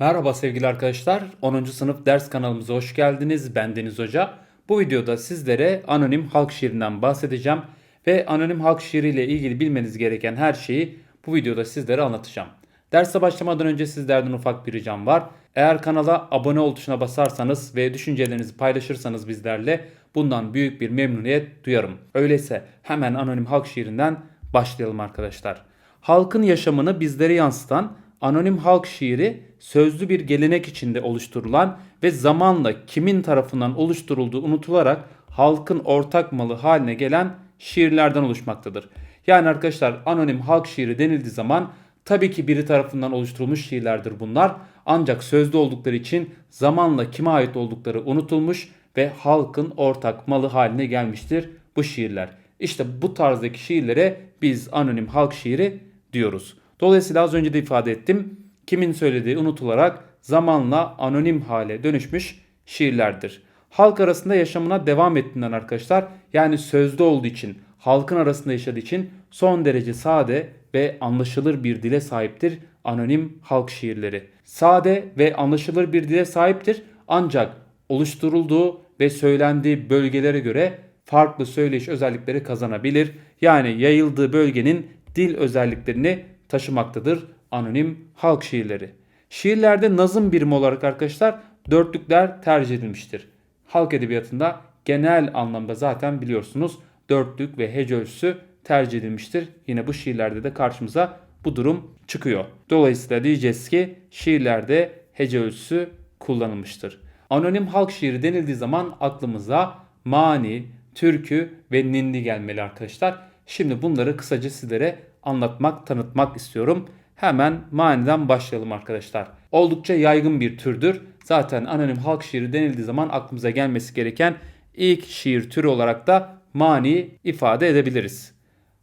Merhaba sevgili arkadaşlar. 10. sınıf ders kanalımıza hoş geldiniz. Ben Deniz Hoca. Bu videoda sizlere anonim halk şiirinden bahsedeceğim ve anonim halk şiiri ile ilgili bilmeniz gereken her şeyi bu videoda sizlere anlatacağım. Derse başlamadan önce sizlerden ufak bir ricam var. Eğer kanala abone ol tuşuna basarsanız ve düşüncelerinizi paylaşırsanız bizlerle bundan büyük bir memnuniyet duyarım. Öyleyse hemen anonim halk şiirinden başlayalım arkadaşlar. Halkın yaşamını bizlere yansıtan anonim halk şiiri sözlü bir gelenek içinde oluşturulan ve zamanla kimin tarafından oluşturulduğu unutularak halkın ortak malı haline gelen şiirlerden oluşmaktadır. Yani arkadaşlar anonim halk şiiri denildiği zaman tabii ki biri tarafından oluşturulmuş şiirlerdir bunlar. Ancak sözlü oldukları için zamanla kime ait oldukları unutulmuş ve halkın ortak malı haline gelmiştir bu şiirler. İşte bu tarzdaki şiirlere biz anonim halk şiiri diyoruz. Dolayısıyla az önce de ifade ettim. Kimin söylediği unutularak zamanla anonim hale dönüşmüş şiirlerdir. Halk arasında yaşamına devam ettiğinden arkadaşlar yani sözde olduğu için halkın arasında yaşadığı için son derece sade ve anlaşılır bir dile sahiptir anonim halk şiirleri. Sade ve anlaşılır bir dile sahiptir ancak oluşturulduğu ve söylendiği bölgelere göre farklı söyleyiş özellikleri kazanabilir. Yani yayıldığı bölgenin dil özelliklerini taşımaktadır anonim halk şiirleri. Şiirlerde nazım birimi olarak arkadaşlar dörtlükler tercih edilmiştir. Halk edebiyatında genel anlamda zaten biliyorsunuz dörtlük ve hece ölçüsü tercih edilmiştir. Yine bu şiirlerde de karşımıza bu durum çıkıyor. Dolayısıyla diyeceğiz ki şiirlerde hece ölçüsü kullanılmıştır. Anonim halk şiiri denildiği zaman aklımıza mani, türkü ve ninni gelmeli arkadaşlar. Şimdi bunları kısaca sizlere anlatmak, tanıtmak istiyorum. Hemen maniden başlayalım arkadaşlar. Oldukça yaygın bir türdür. Zaten anonim halk şiiri denildiği zaman aklımıza gelmesi gereken ilk şiir türü olarak da mani ifade edebiliriz.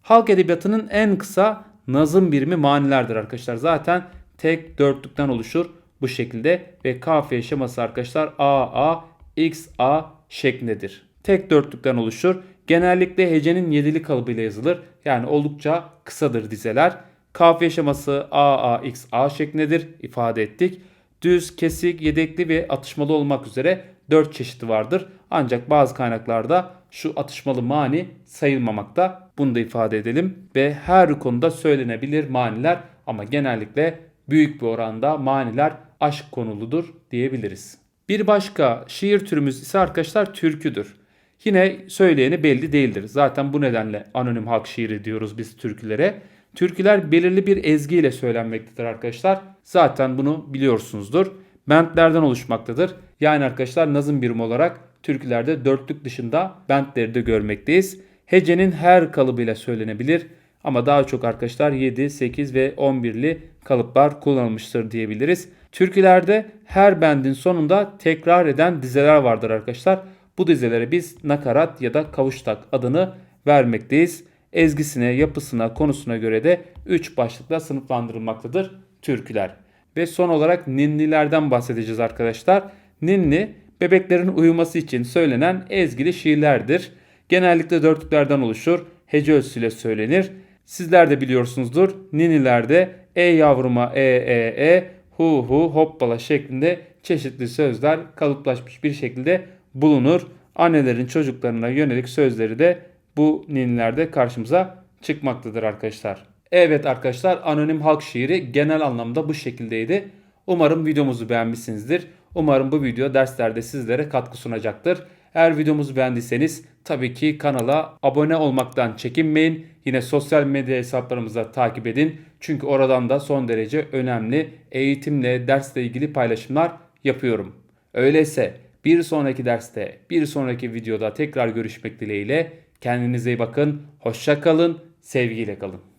Halk edebiyatının en kısa nazım birimi manilerdir arkadaşlar. Zaten tek dörtlükten oluşur bu şekilde ve kafiye şeması arkadaşlar A A X A şeklindedir. Tek dörtlükten oluşur. Genellikle hecenin yedili kalıbıyla yazılır. Yani oldukça kısadır dizeler. Kafiye şeması A A şeklindedir ifade ettik. Düz, kesik, yedekli ve atışmalı olmak üzere 4 çeşidi vardır. Ancak bazı kaynaklarda şu atışmalı mani sayılmamakta. Bunu da ifade edelim. Ve her konuda söylenebilir maniler ama genellikle büyük bir oranda maniler aşk konuludur diyebiliriz. Bir başka şiir türümüz ise arkadaşlar türküdür. Yine söyleyeni belli değildir. Zaten bu nedenle anonim halk şiiri diyoruz biz türkülere. Türküler belirli bir ezgiyle söylenmektedir arkadaşlar. Zaten bunu biliyorsunuzdur. Bentlerden oluşmaktadır. Yani arkadaşlar nazım birimi olarak türkülerde dörtlük dışında bentleri de görmekteyiz. Hecenin her kalıbıyla söylenebilir ama daha çok arkadaşlar 7, 8 ve 11'li kalıplar kullanılmıştır diyebiliriz. Türkülerde her bendin sonunda tekrar eden dizeler vardır arkadaşlar. Bu dizelere biz nakarat ya da kavuştak adını vermekteyiz. Ezgisine, yapısına, konusuna göre de 3 başlıkla sınıflandırılmaktadır türküler. Ve son olarak ninnilerden bahsedeceğiz arkadaşlar. Ninni bebeklerin uyuması için söylenen ezgili şiirlerdir. Genellikle dörtlüklerden oluşur. Hece ölçüsüyle söylenir. Sizler de biliyorsunuzdur. Ninilerde e yavruma e e e hu hu hoppala şeklinde çeşitli sözler kalıplaşmış bir şekilde bulunur. Annelerin çocuklarına yönelik sözleri de bu ninilerde karşımıza çıkmaktadır arkadaşlar. Evet arkadaşlar anonim halk şiiri genel anlamda bu şekildeydi. Umarım videomuzu beğenmişsinizdir. Umarım bu video derslerde sizlere katkı sunacaktır. Eğer videomuzu beğendiyseniz tabii ki kanala abone olmaktan çekinmeyin. Yine sosyal medya hesaplarımızı takip edin. Çünkü oradan da son derece önemli eğitimle, dersle ilgili paylaşımlar yapıyorum. Öyleyse bir sonraki derste, bir sonraki videoda tekrar görüşmek dileğiyle. Kendinize iyi bakın, hoşça kalın, sevgiyle kalın.